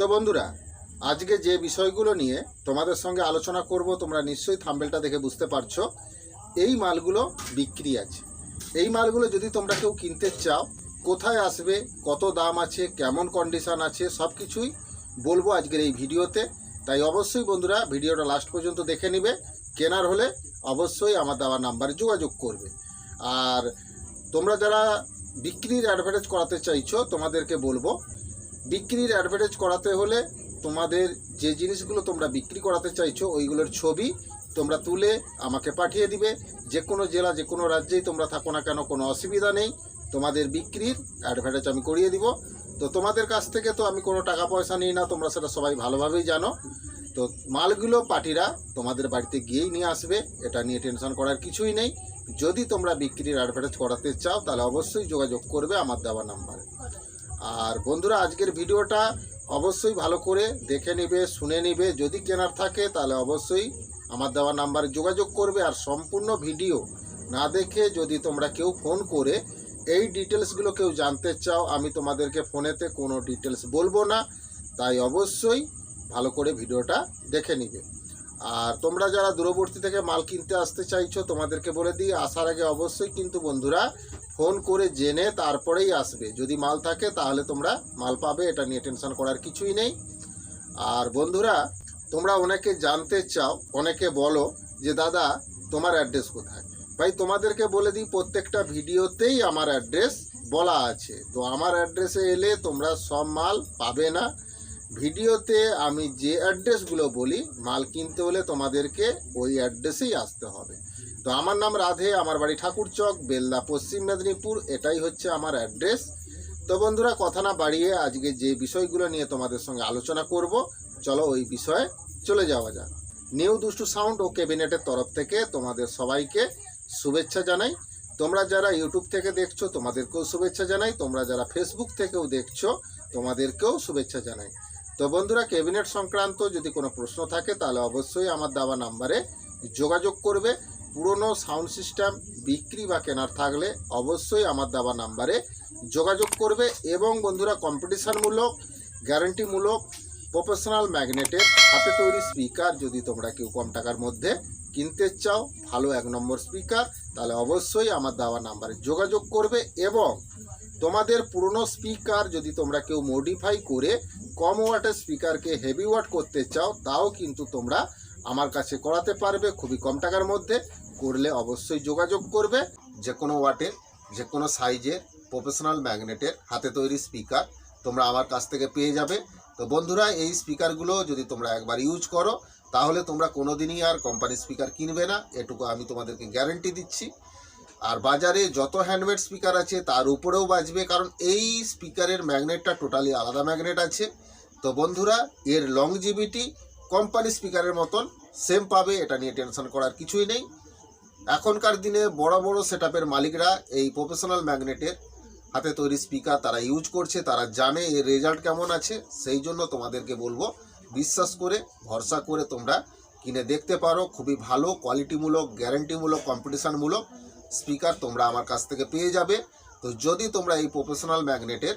তো বন্ধুরা, আজকে যে বিষয়গুলো নিয়ে তোমাদের সঙ্গে আলোচনা করব, তোমরা নিশ্চয়ই থাম্বেলটা দেখে বুঝতে পারছ, এই মালগুলো বিক্রি আছে। এই মালগুলো যদি তোমরা কেউ কিনতে চাও, কোথায় আসবে, কত দাম আছে, কেমন কন্ডিশন আছে সব কিছুই বলব আজকের এই ভিডিওতে। তাই অবশ্যই বন্ধুরা, ভিডিওটা লাস্ট পর্যন্ত দেখে নিবে। কেনার হলে অবশ্যই আমার দেওয়া নাম্বারে যোগাযোগ করবে। আর তোমরা যারা বিক্রির অ্যাডভার্টাইজ করাতে চাইছো, তোমাদেরকে বলব বিক্রির অ্যাডভার্টাইজ করাতে হলে তোমাদের যে জিনিসগুলো তোমরা বিক্রি করাতে চাইছো, ওইগুলোর ছবি তোমরা তুলে আমাকে পাঠিয়ে দিবে। যে কোনো জেলা, যে কোনো রাজ্যেই তোমরা থাকো না কেন, কোনো অসুবিধা নেই। তোমাদের বিক্রির অ্যাডভার্টাইজ আমি করিয়ে দিব। তো তোমাদের কাছ থেকে তো আমি কোনো টাকা পয়সা নিই না, তোমরা সেটা সবাই ভালোভাবেই জানো। তো মালগুলো পার্টিরা তোমাদের বাড়িতে গিয়েই নিয়ে আসবে, এটা নিয়ে টেনশন করার কিছুই নেই। যদি তোমরা বিক্রির অ্যাডভার্টাইজ করাতে চাও, তাহলে অবশ্যই যোগাযোগ করবে আমার দেওয়া নাম্বারে। আর বন্ধুরা, আজকের ভিডিওটা অবশ্যই ভালো করে দেখে নিবে, শুনে নিবে। যদি কেনার থাকে, তাহলে অবশ্যই আমার দেওয়া নাম্বারে যোগাযোগ করবে। আর সম্পূর্ণ ভিডিও না দেখে যদি তোমরা কেউ ফোন করে এই ডিটেলসগুলো কেউ জানতে চাও, আমি তোমাদেরকে ফোনেতে কোনো ডিটেলস বলব না। তাই অবশ্যই ভালো করে ভিডিওটা দেখে নিবে। আর তোমরা যারা দূরবর্তী থেকে মাল কিনতে আসতে চাইছো, তোমাদেরকে বলে দিই, আসার আগে অবশ্যই কিন্তু বন্ধুরা ফোন করে জেনে তারপরেই আসবে। যদি মাল থাকে, তাহলে তোমরা মাল পাবে, এটা নিয়ে টেনশন করার কিছুই নেই। আর বন্ধুরা, তোমরা অনেকে জানতে চাও, অনেকে বলো যে, দাদা, তোমার অ্যাড্রেস কোথায়? ভাই, তোমাদেরকে বলে দিই, প্রত্যেকটা ভিডিওতেই আমার অ্যাড্রেস বলা আছে। তো আমার অ্যাড্রেসে এলে তোমরা সব মাল পাবে না। ভিডিওতে আমি যে অ্যাড্রেসগুলো বলি, মাল কিনতে হলে তোমাদেরকে ওই অ্যাড্রেসেই আসতে হবে। তো আমার নাম রাধে, আমার বাড়ি ঠাকুরচক বেলদা, পশ্চিম মেদিনীপুর, এটাই হচ্ছে আমার অ্যাড্রেস। তো বন্ধুরা, কথা না বাড়িয়ে আজকে যে বিষয়গুলো নিয়ে তোমাদের সঙ্গে আলোচনা করব, চলো ওই বিষয়ে চলে যাওয়া যাক। নিউ দুষ্টু সাউন্ড ও ক্যাবিনেটের তরফ থেকে তোমাদের সবাইকে শুভেচ্ছা জানাই। তোমরা যারা ইউটিউব থেকে দেখছ, তোমাদেরকেও শুভেচ্ছা জানাই। তোমরা যারা ফেসবুক থেকেও দেখছ, তোমাদেরকেও শুভেচ্ছা জানাই। তো বন্ধুরা, ক্যাবিনেট সংক্রান্ত যদি কোনো প্রশ্ন থাকে, তাহলে অবশ্যই আমার দেওয়া নাম্বারে যোগাযোগ করবে। পুরনো সাউন্ড সিস্টেম বিক্রি বা কেনার থাকলে অবশ্যই আমার দেওয়া নাম্বারে যোগাযোগ করবে এবং বন্ধুরা কম্পিটিশানমূলক, গ্যারান্টিমূলক, প্রফেশনাল ম্যাগনেটের হাতে তৈরি স্পিকার যদি তোমরা কেউ কম টাকার মধ্যে কিনতে চাও, ভালো এক নম্বর স্পিকার, তাহলে অবশ্যই আমার দেওয়া নাম্বারে যোগাযোগ করবে এবং তোমাদের পুরনো স্পিকার যদি তোমরা কেউ মডিফাই করে কম ওয়াটের স্পিকারকে হেভি ওয়াট করতে চাও, তাও কিন্তু তোমরা আমার কাছে করাতে পারবে খুবই কম টাকার মধ্যে, করলে অবশ্যই যোগাযোগ করবে। যে কোনো ওয়াটের যে কোনো সাইজের প্রফেশনাল ম্যাগনেটের হাতে তৈরি স্পিকার তোমরা আমার কাছ থেকে পেয়ে যাবে। তো বন্ধুরা, এই স্পিকারগুলো যদি তোমরা একবার ইউজ করো, তাহলে তোমরা কোনো দিনই আর কোম্পানি স্পিকার কিনবে না, এটুকু আমি তোমাদেরকে গ্যারেন্টি দিচ্ছি। আর বাজারে যত হ্যান্ডমেড স্পিকার আছে, তার উপরেও বাজবে, কারণ এই স্পিকারের ম্যাগনেটটা টোটালি আলাদা ম্যাগনেট আছে। তো বন্ধুরা, এর লংজিভিটি কোম্পানি স্পিকারের মতন সেম পাবে, এটা নিয়ে টেনশন করার কিছুই নেই। এখনকার দিনে বড় বড় সেট মালিকরা এই প্রফেশনাল ম্যাগনেটের হাতে তৈরি স্পিকার তারা ইউজ করছে, তারা জানে এর রেজাল্ট কেমন আছে, সেই জন্য তোমাদেরকে বলব, বিশ্বাস করে, ভরসা করে তোমরা কিনে দেখতে পারো। খুবই ভালো কোয়ালিটিমূলক গ্যারেন্টিমূলক কম্পিটিশানমূলক স্পিকার তোমরা আমার কাছ থেকে পেয়ে যাবে। তো যদি তোমরা এই প্রফেশনাল ম্যাগনেটের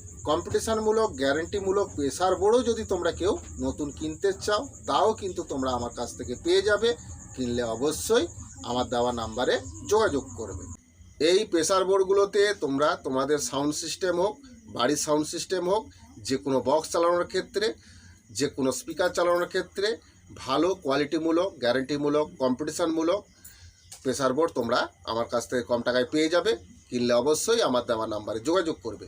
কম্পিটিশানমূলক গ্যারেন্টিমূলক প্রেসার বোর্ডও যদি তোমরা কেউ নতুন কিনতে চাও, তাও কিন্তু তোমরা আমার কাছ থেকে পেয়ে যাবে। কিনলে অবশ্যই আমার দেওয়া নাম্বারে যোগাযোগ করবে। এই প্রেসার বোর্ডগুলোতে তোমরা তোমাদের সাউন্ড সিস্টেম হোক, বাড়ির সাউন্ড সিস্টেম হোক যে কোনো বক্স চালানোর ক্ষেত্রে যে কোনো স্পিকার চালানোর ক্ষেত্রে ভালো কোয়ালিটিমূলক গ্যারেন্টিমূলক কম্পিটিশানমূলক প্রেসার বোর্ড তোমরা আমার কাছ থেকে কম টাকায় পেয়ে যাবে। কিনলে অবশ্যই আমার দেওয়া নাম্বারে যোগাযোগ করবে।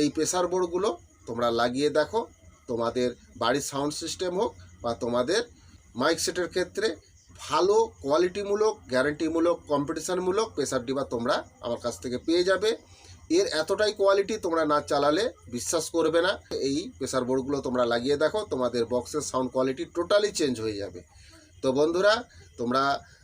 এই প্রেসার বোর্ডগুলো তোমরা লাগিয়ে দেখো। তোমাদের বাড়ির সাউন্ড সিস্টেম হোক বা তোমাদের মাইক সেটের ক্ষেত্রে ভালো কোয়ালিটিমূলক গ্যারেন্টিমূলক কম্পিটিশনমূলক প্রেসার ডিবা তোমরা আমার কাছ থেকে পেয়ে যাবে। এর এতটাই কোয়ালিটি তোমরা না চালালে বিশ্বাস করবে না। এই প্রেসার বোর্ডগুলো তোমরা লাগিয়ে দেখো, তোমাদের বক্সের সাউন্ড কোয়ালিটি টোটালি চেঞ্জ হয়ে যাবে। তো বন্ধুরা, তোমরা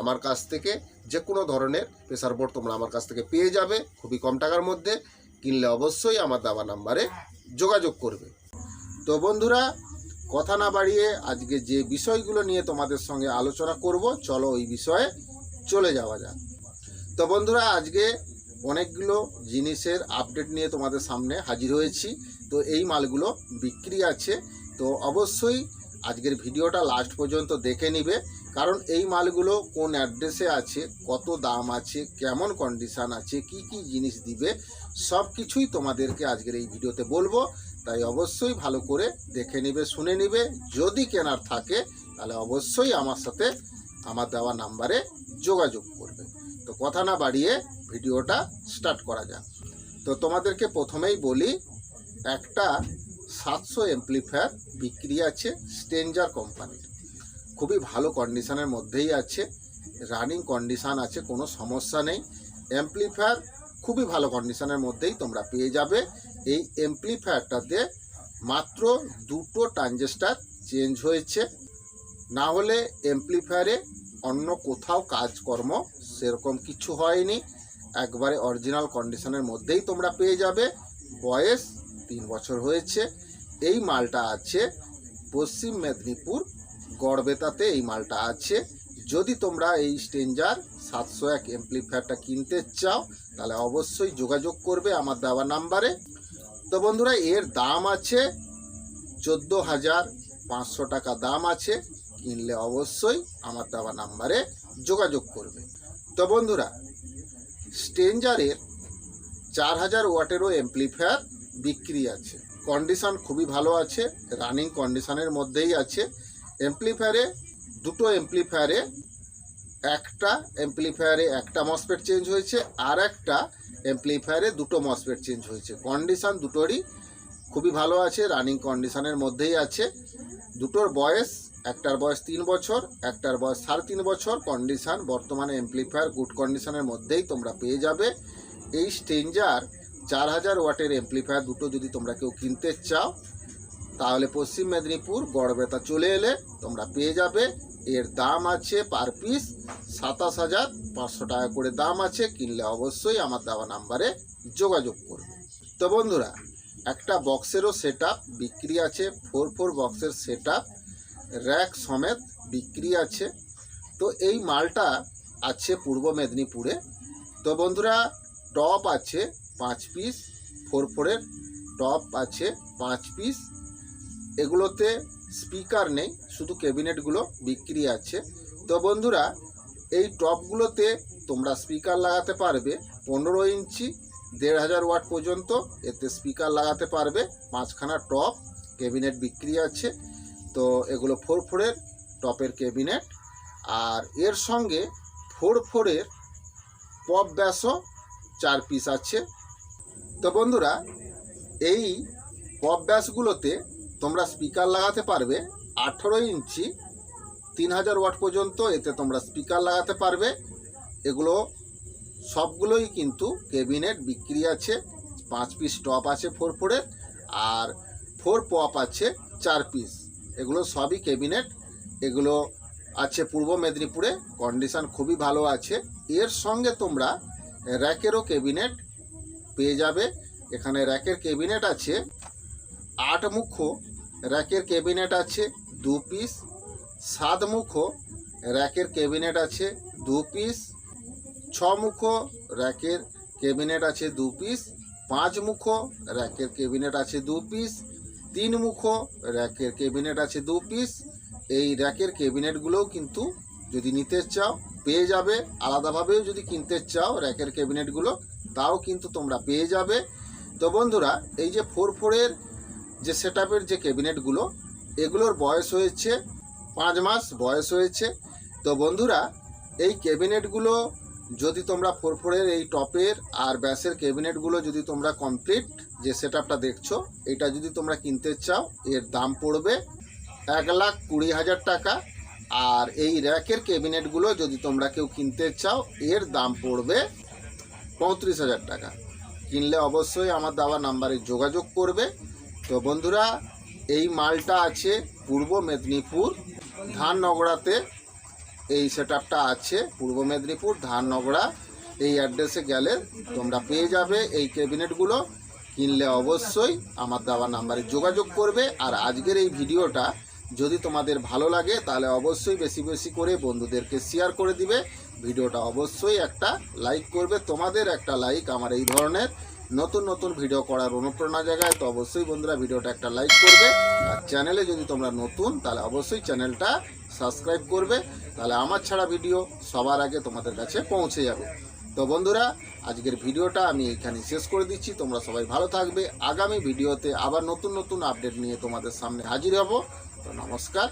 আমার কাছ থেকে যে কোনো ধরনের প্রেসার বোর্ড তোমরা আমার কাছ থেকে পেয়ে যাবে, খুবই কম টাকার মধ্যে। কিনলে অবশ্যই আমার দাবা নাম্বারে যোগাযোগ করবে। তো বন্ধুরা, কথা না বাড়িয়ে আজকে যে বিষয়গুলো নিয়ে তোমাদের সঙ্গে আলোচনা করব, চলো ওই বিষয়ে চলে যাওয়া যাক। তো বন্ধুরা, আজকে অনেকগুলো জিনিসের আপডেট নিয়ে তোমাদের সামনে হাজির হয়েছি। তো এই মালগুলো বিক্রি আছে। তো অবশ্যই আজকের ভিডিওটা লাস্ট পর্যন্ত দেখে নিবে। কারণ এই মালগুলো কোন অ্যাড্রেসে আছে, কত দাম আছে, কেমন কন্ডিশান আছে, কি কি জিনিস দিবে, সব কিছুই তোমাদেরকে আজকের এই ভিডিওতে বলব। তাই অবশ্যই ভালো করে দেখে নিবে, শুনে নিবে। যদি কেনার থাকে, তাহলে অবশ্যই আমার সাথে আমার দেওয়া নাম্বারে যোগাযোগ করবে। তো কথা না বাড়িয়ে ভিডিওটা স্টার্ট করা যাক। তো তোমাদেরকে প্রথমেই বলি, একটা সাতশো এমপ্লিফায়ার বিক্রি আছে স্টেঞ্জার কোম্পানির খুবই ভালো কন্ডিশনের মধ্যেই আছে। রানিং কন্ডিশান আছে, কোনো সমস্যা নেই। এমপ্লিফায়ার খুবই ভালো কন্ডিশনের মধ্যেই তোমরা পেয়ে যাবে। এই এমপ্লিফায়ারটাতে মাত্র দুটো ট্রানজেস্টার চেঞ্জ হয়েছে। না হলে এমপ্লিফায়ারে অন্য কোথাও কাজকর্ম সেরকম কিছু হয়নি। একবারে অরিজিনাল কন্ডিশনের মধ্যেই তোমরা পেয়ে যাবে। বয়স তিন বছর হয়েছে। এই মালটা আছে পশ্চিম মেদিনীপুর গড়বেতাতে এই মালটা আছে। যদি তোমরা এই স্টেঞ্জার সাতশো এক এমপ্লিফায়ারটা কিনতে চাও, তাহলে অবশ্যই যোগাযোগ করবে আমার দেওয়া নাম্বারে। তো বন্ধুরা, এর দাম আছে চোদ্দ হাজার পাঁচশো টাকা দাম আছে। কিনলে অবশ্যই আমার দেওয়া নাম্বারে যোগাযোগ করবে। তো বন্ধুরা স্টেঞ্জারের চার হাজার ওয়াটেরও এমপ্লিফায়ার বিক্রি আছে। কন্ডিশন খুবই ভালো আছে। রানিং কন্ডিশনের মধ্যেই আছে। এমপ্লিফায়ারে দুটো এমপ্লিফায়ারে একটা এমপ্লিফায়ারে একটা মসপেট চেঞ্জ হয়েছে, আর একটা এমপ্লিফায়ারে দুটো মসপেট চেঞ্জ হয়েছে। কন্ডিশন দুটোরই খুবই ভালো আছে রানিং কন্ডিশনের মধ্যেই আছে। দুটোর বয়স, একটার বয়স তিন বছর, একটার বয়স সাড়ে তিন বছর। কন্ডিশন বর্তমানে এমপ্লিফায়ার গুড কন্ডিশনের মধ্যেই তোমরা পেয়ে যাবে। এই স্টেঞ্জার চার হাজার ওয়াটের এমপ্লিফায়ার দুটো যদি তোমরা কেউ কিনতে চাও তাহলে পশ্চিম মেদিনীপুর গড়বেতা চলে এলে তোমরা পেয়ে যাবে। এর দাম আছে পার পিস সাতাশ হাজার পাঁচশো টাকা করে দাম আছে। কিনলে অবশ্যই আমার দেওয়া নাম্বারে যোগাযোগ করবে। তো বন্ধুরা, একটা বক্সেরও সেট বিক্রি আছে। ফোর ফোর বক্সের সেট আপ র্যাক সমেত বিক্রি আছে। তো এই মালটা আছে পূর্ব মেদিনীপুরে। তো বন্ধুরা টপ আছে পাঁচ পিস ফোর ফোরের টপ আছে পাঁচ পিস এগুলোতে স্পিকার নেই, শুধু ক্যাবিনেটগুলো বিক্রি আছে। তো বন্ধুরা, এই টপগুলোতে তোমরা স্পিকার লাগাতে পারবে পনেরো ইঞ্চি, দেড় হাজার ওয়াট পর্যন্ত, এতে স্পিকার লাগাতে পারবে পাঁচখানা টপ, ক্যাবিনেট বিক্রি আছে। তো এগুলো ফোর ফোরের টপের ক্যাবিনেট। আর এর সঙ্গে ফোর ফোরের পপ ব্যাসও চার পিস আছে। তো বন্ধুরা, এই পপ ব্যাসগুলোতে তোমরা স্পিকার লাগাতে পারবে। আঠেরো ইঞ্চি, তিন হাজার ওয়াট পর্যন্ত এতে তোমরা স্পিকার লাগাতে পারবে। এগুলো সবগুলোই কিন্তু কেবিনেট বিক্রি আছে। পাঁচ পিস টপ আছে ফোর ফোরের আর ফোর পপ আছে চার পিস এগুলো সবই কেবিনেট এগুলো আছে পূর্ব মেদিনীপুরে কন্ডিশান খুবই ভালো আছে। এর সঙ্গে তোমরা র্যাকেরও কেবিনেট পেয়ে যাবে। এখানে র্যাকের কেবিনেট আছে আট মুখ্য র্যাকের কেবিনেট আছে দু পিস। সাত মুখ্য র্যাকের কেবিনেট আছে দু পিস। ছ মুখ্য র্যাকের কেবিনেট আছে দু পিস। পাঁচ মুখো র্যাকের কেবিনেট আছে দু পিস। তিন মুখো র্যাকের কেবিনেট আছে দু পিস। এই র্যাকের কেবিনেটগুলোও কিন্তু যদি নিতে চাও, পেয়ে যাবে। আলাদাভাবেও যদি কিনতে চাও র্যাকের ক্যাবিনেটগুলো, তাও কিন্তু তোমরা পেয়ে যাবে। তো বন্ধুরা, এই যে ফোর ফোরের যে সেট যে ক্যাবিনেটগুলো এগুলোর বয়স হয়েছে পাঁচ মাস বয়স হয়েছে। তো বন্ধুরা, এই ক্যাবিনেটগুলো যদি তোমরা ফোর ফোরের এই টপের আর ব্যাসের ক্যাবিনেটগুলো যদি তোমরা কমপ্লিট যে সেট দেখছ, এটা যদি তোমরা কিনতে চাও, এর দাম পড়বে এক লাখ কুড়ি হাজার টাকা। আর এই র্যাকের ক্যাবিনেটগুলো যদি তোমরা কেউ কিনতে চাও, এর দাম পড়বে পঁয়ত্রিশ হাজার টাকা। কিনলে অবশ্যই আমার দেওয়া নাম্বারে যোগাযোগ করবে। তো বন্ধুরা, এই মালটা আছে পূর্ব মেদিনীপুর ধাননগড়াতে। এই সেট আছে পূর্ব মেদিনীপুর ধাননগড়া। এই অ্যাড্রেসে গেলে তোমরা পেয়ে যাবে এই ক্যাবিনেটগুলো। কিনলে অবশ্যই আমার দেওয়া নাম্বারে যোগাযোগ করবে। আর আজকের এই ভিডিওটা যদি তোমাদের ভালো লাগে, তাহলে অবশ্যই বেশি বেশি করে বন্ধুদেরকে শেয়ার করে দিবে। ভিডিওটা অবশ্যই একটা লাইক করবে। তোমাদের একটা লাইক আমার এই ধরনের নতুন নতুন ভিডিও করার অনুপ্রেরণা জায়গায়, তো অবশ্যই বন্ধুরা ভিডিওটা একটা লাইক করবে। আর চ্যানেলে যদি তোমরা নতুন, তাহলে অবশ্যই চ্যানেলটা সাবস্ক্রাইব করবে। তাহলে আমার ছাড়া ভিডিও সবার আগে তোমাদের কাছে পৌঁছে যাবে। তো বন্ধুরা, আজকের ভিডিওটা আমি এখানে শেষ করে দিচ্ছি। তোমরা সবাই ভালো থাকবে। আগামী ভিডিওতে আবার নতুন নতুন আপডেট নিয়ে তোমাদের সামনে হাজির হব। তো নমস্কার।